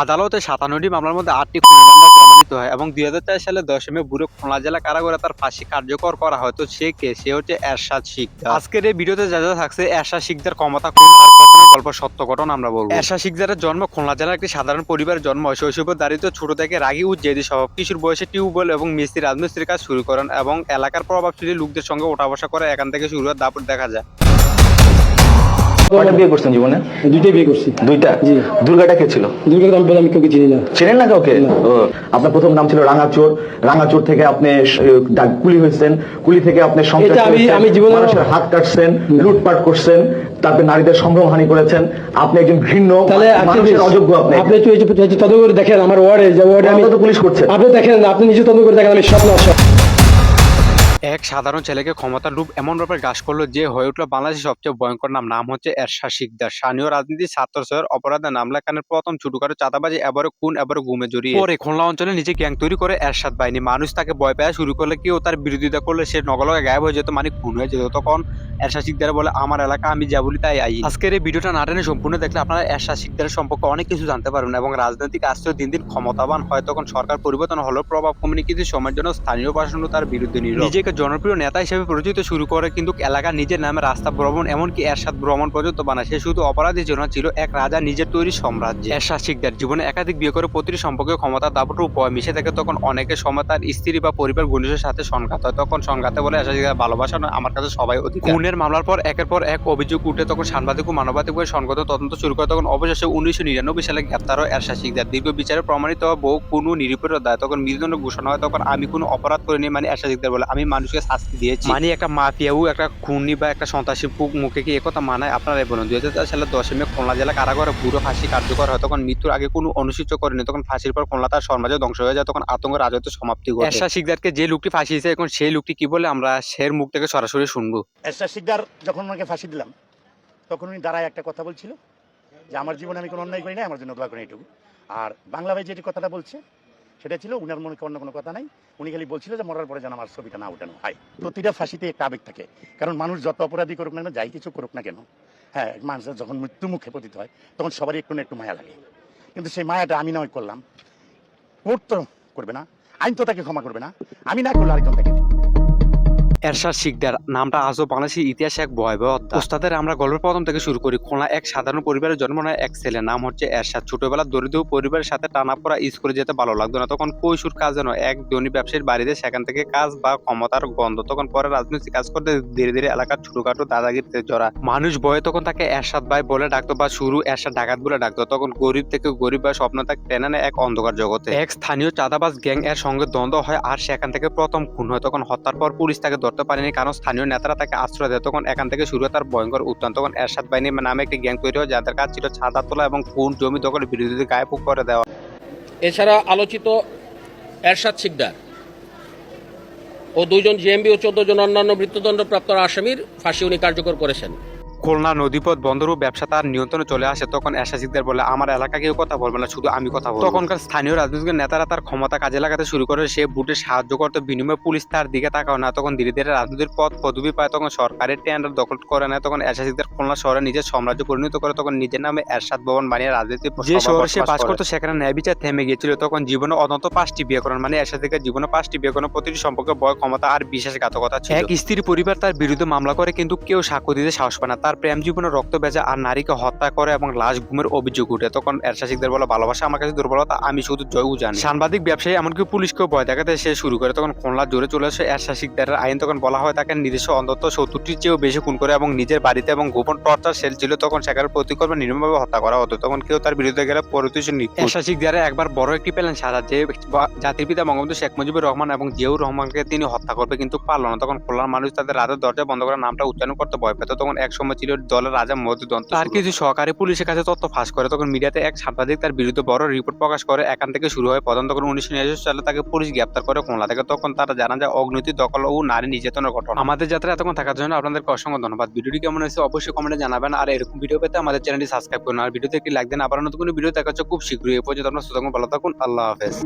আদালতে সাতান্নটি মামলার মধ্যে আটটি খুনের মামলা প্রমাণিত হয় এবং দুই হাজার চার সালে দশমে বুড়ো খুলনা জেলা কারাগারে তার ফাঁসি কার্যকর করা হয়। তো সে কে? সে হচ্ছে এরশাদ শিকদার। আজকের এই ভিডিওতে যা যা থাকছে এরশাদ শিকদার ক্ষমতা কোন গল্প সত্য ঘটনা আমরা বলব। এরশাদ শিকদারের জন্ম খুলনা জেলার একটি সাধারণ পরিবারের জন্ম। হয় শৈশবে দারিদ্র ছোট থেকে রাগি উজ্জেদি স্বভাব। কিশোর বয়সে টিউবওয়েল এবং মিস্ত্রি রাজমিস্ত্রির কাজ শুরু করেন এবং এলাকার প্রভাবশালী লোকদের সঙ্গে ওঠা বসা করে এখান থেকে শুরু হয় দাপট দেখা যায়। কয়টা বিয়ে করছেন জীবনে? দুইটাই বিয়ে করছি। দুইটা? জি। দুর্গাটা কে ছিল? আমি বলে আমি কাউকে চিনি না। চেনেন না কাউকে? আপনার প্রথম নাম ছিল রাঙাচোর। রাঙাচোর থেকে আপনি কুলি হয়েছেন। কুলি থেকে আপনি আমি- জীবনে- মানুষের হাত কাটছেন লুটপাট করছেন তারপরে নারীদের সম্ভ্রমহানি করেছেন। আপনি একজন ঘৃণ্য তাহলে মানুষের অযোগ্য আপনি। আপনি একটু তদন্ত করে দেখেন আমার ওয়ার্ডে যে ওয়ার্ডে আমি পুলিশ করছে। আপনি দেখেন আপনি নিজে তদন্ত করে দেখেন আমি সব এক সাধারণ ছেলেকে ক্ষমতার রূপ এমন ভাবে গ্রাস করল যে হয়ে উঠল বাংলাদেশের সবচেয়ে ভয়ঙ্কর নাম। নাম হচ্ছে এরশাদ শিকদার। স্থানীয় রাজনীতি ছাত্র সহের অপরাধে নাম লেখানোর প্রথম ছোটখাটো চাঁদাবাজি এবারে খুন এবারে গুমে জড়িয়ে। পরে খুলনা অঞ্চলে নিজে গ্যাং তৈরি করে এরশাদ বাহিনী। মানুষ তাকে ভয় পাওয়া শুরু করলে কেউ তার বিরোধিতা করলে সে নগলগে গায়েব হয়ে যেত মানে খুন হয়ে যেত। তখন এরশাদ শিকদার বলে, আমার এলাকা, আমি যা বলি তাই আই আজকের এই ভিডিওটা না টেনে সম্পূর্ণ দেখলে আপনারা এরশাদ শিকদারের সম্পর্কে অনেক কিছু জানতে পারবেন এবং রাজনৈতিক আশ্রয় দিন দিন ক্ষমতাবান হয়। তখন সরকার পরিবর্তন হলেও প্রভাব কমেনি কিছু সময়ের জন্য স্থানীয় প্রশাসন তার বিরুদ্ধে নীরব। নিজেকে জনপ্রিয় নেতা হিসেবে পরিচিত শুরু করে কিন্তু এলাকা নিজের নামে রাস্তা ভ্রমণ, এমনকি এরশাদ ভ্রমণ পর্যন্ত বানায়। সে শুধু অপরাধী জন্য ছিল এক রাজা নিজের তৈরি সাম্রাজ্য। এরশাদ শিকদার জীবনে একাধিক বিয়ে করে প্রতিটি সম্পর্কে ক্ষমতা দাপট উপয় মিশে থাকে তখন অনেকের সময় তার স্ত্রী বা পরিবার ঘনিষ্ঠের সাথে সংঘাত হয়। তখন সংঘাতে বলে, এরশাদ শিকদার, ভালোবাসা নয়, আমার কাছে সবাই অধিক খুনের মামলার পর একের পর এক অভিযোগ উঠে, তখন সাংবাদিক ও মানবাধিক সংগত তদন্ত শুরু করে। তখন অবশেষে উনিশশো নিরানব্বই সালে গ্রেপ্তার হয় এরশাদ শিকদার। দীর্ঘ বিচারে প্রমাণিত বহু কোনো নিরীপের দায় তখন মৃত্যুদণ্ড ঘোষণা হয়। তখন, আমি কোনো অপরাধ করিনি। মানে এরশাদ শিকদার বলে, আমি মানুষকে শাস্তি দিয়েছি। মানে একটা মাফিয়াও একটা খুনি বা একটা সন্ত্রাসী পুক মুখে কি একথা মানায়? আপনারাই বলুন। দুই হাজার সালে দশই মে খুলনা জেলা কারাগারে বুড়ো ফাঁসি কার্যকর হয়। তখন মৃত্যুর আগে কোনো অনুসূচিত করেনি। তখন ফাঁসির পর খুলনা তার সমাজে ধ্বংস হয়ে যায়। তখন আতঙ্ক রাজত্ব সমাপ্তি ঘটে। এরশাদ শিকদারকে যে লোকটি ফাঁসিয়েছে এখন সেই লোকটি কি বলে? আমরা সের মুখ থেকে সরাসরি শুনব। এরশাদ শিকদার যখন ওনাকে ফাঁসি দিলাম তখন উনি দাঁড়ায় একটা কথা বলছিল যে আমার জীবনে আমি কোনো অন্যায় করি না আমার জন্য দোয়া করি এটুকু আর বাংলা ভাই যেটি কথাটা বলছে সেটা ছিল, উনার মনে অন্য কোনো কথা নাই? উনি খালি বলছিল যে মরার পরে যেন আমার ছবিটা না উঠানো হয়। প্রতিটা ফাঁসিতে একটা আবেগ থাকে। কারণ মানুষ যত অপরাধী করুক না যাই কিছু করুক না কেন হ্যাঁ মানুষের যখন মৃত্যু মুখে পতিত হয়, তখন সবারই একটু না একটু মায়া লাগে। কিন্তু সেই মায়াটা আমি নয় করলাম। কোর্ট তো করবে না, আইন তো তাকে ক্ষমা করবে না। আমি না করলে আরেকজন তাকে। এরশাদ শিকদার, নামটা আজও বাংলাদেশের ইতিহাসে এক ভয়াবহ অধ্যায়। ওস্তাদের আমরা গল্পের প্রথম থেকে শুরু করি। খুলনা এক সাধারণ পরিবারের জন্ম নেয় এক ছেলে, নাম হচ্ছে এরশাদ। ছোটবেলা দরিদ্র পরিবারের সাথে টানা পড়া স্কুলে যেতে ভালো লাগতো না। তখন কৈশোর কাজ যেন এক ধনী ব্যবসায়ীর বাড়িতে সেখান থেকে কাজ বা ক্ষমতার গন্ধ। তখন পরে রাজনৈতিক কাজ করতে ধীরে ধীরে এলাকার ছোটখাটো দাদাগিরিতে জড়া মানুষ ভয়ে তখন তাকে এরশাদ ভাই বলে ডাকতো বা শুরু এরশাদ ডাকাত বলে ডাকতো। তখন গরিব থেকে গরিব বা স্বপ্ন তাকে টেনে নেয় এক অন্ধকার জগতে। এক স্থানীয় চাঁদাবাজ গ্যাং এর সঙ্গে দ্বন্দ্ব হয় আর সেখান থেকে প্রথম খুন হয়। তখন হত্যার পর পুলিশ তাকে ধরতে পারেনি, কারণ স্থানীয় নেতারা তাকে আশ্রয় দেয়। তখন এখান থেকে শুরু হয় তার ভয়ঙ্কর উত্থান। তখন এরশাদ বাহিনী নামে একটি গ্যাং তৈরি হয়, যাদের কাজ ছিল ছাদা তোলা এবং খুন জমি দখল বিরোধীদের গায়ে করে দেওয়া। এছাড়া আলোচিত এরশাদ শিকদার ও দুজন জিএমবি ও চোদ্দ জন অন্যান্য মৃত্যুদণ্ডপ্রাপ্ত আসামির ফাঁসি উনি কার্যকর করেছেন। খুলনা নদীপথ বন্দর ও ব্যবসা তার নিয়ন্ত্রণে চলে আসে। তখন এরশাদিকদের বলে আমার এলাকা কেউ কথা বলবে না শুধু আমি কথা বলব। তখনকার স্থানীয় রাজনৈতিক নেতারা তার ক্ষমতা কাজে লাগাতে শুরু করে। সে বুটে সাহায্য করতে বিনিময়ে পুলিশ তার দিকে তাকাও না। তখন ধীরে ধীরে রাজনৈতিক পদ পদবি পায়। তখন সরকারের টেন্ডার দখল করে নেয়। তখন এরশাদিকদের খুলনা শহরে নিজের সাম্রাজ্য পরিণত করে। তখন নিজের নামে এরশাদ ভবন বানিয়ে রাজনীতি যে শহরে সে বাস করতো সেখানে ন্যায় বিচার থেমে গিয়েছিল। তখন জীবনে অন্তত পাঁচটি বিয়ে করেন মানে এরশাদিকের জীবনে পাঁচটি বিয়ে করেন প্রতিটি সম্পর্কে বয় ক্ষমতা আর বিশ্বাসঘাতকতা ছিল। এক স্ত্রী পরিবার তার বিরুদ্ধে মামলা করে কিন্তু কেউ সাক্ষ্য দিতে সাহস পায় না। তার প্রেম জীবনে রক্ত বেজে আর নারীকে হত্যা করে এবং লাশ গুমের অভিযোগ উঠে তখন এরশাসিকদের বলে, ভালোবাসা আমার কাছে দুর্বলতা, আমি শুধু জয়ও জানি। সাংবাদিক ব্যবসায়ী এমনকি পুলিশকেও ভয় দেখাতে সে শুরু করে। তখন খোলা জোরে চলে আসে এরশাসিকদের আইন। তখন বলা হয়, তাকে নিজস্ব অন্তত সত্তরটির চেয়েও বেশি খুন করে এবং নিজের বাড়িতে এবং গোপন টর্চার সেল ছিল। তখন সেখানে প্রতিকল্পে নির্মমভাবে হত্যা করা হতো। তখন কেউ তার বিরুদ্ধে গেলে পরিতোষণ এরশাসিকদের একবার বড় একটি প্ল্যান, সাজা, যে জাতির পিতা বঙ্গবন্ধু শেখ মুজিবুর রহমান এবং জিয়াউর রহমানকে তিনি হত্যা করবে কিন্তু পারল না। তখন খোলার মানুষ তাদের রাতের দরজা বন্ধ করার নামটা উচ্চারণ করতে ভয় পেত। তখন এক সময় ছিল দলের রাজা মধুদন্ত তার কিছু সহকারী পুলিশের কাছে তথ্য ফাঁস করে। তখন মিডিয়াতে এক সাংবাদিক তার বিরুদ্ধে বড় রিপোর্ট প্রকাশ করে। এখান থেকে শুরু হয় প্রধান তখন উনিশশো নিরাশি সালে তাকে পুলিশ গ্রেপ্তার করে খুলনা থেকে। তখন তারা জানা যায় অগ্নতি দখল ও নারী নির্যাতনের ঘটনা। আমাদের যাত্রা এতক্ষণ থাকার জন্য আপনাদেরকে অসংখ্য ধন্যবাদ। ভিডিওটি কেমন হয়েছে অবশ্যই কমেন্টে জানাবেন। আর এরকম ভিডিও পেতে আমাদের চ্যানেলটি সাবস্ক্রাইব করুন। আর ভিডিওতে একটি লাইক দেন আবার নতুন কোনো ভিডিও দেখা হচ্ছে খুব শীঘ্রই এ পর্যন্ত আপনার সুতরাং ভালো থাকুন। আল্লাহ হাফেজ।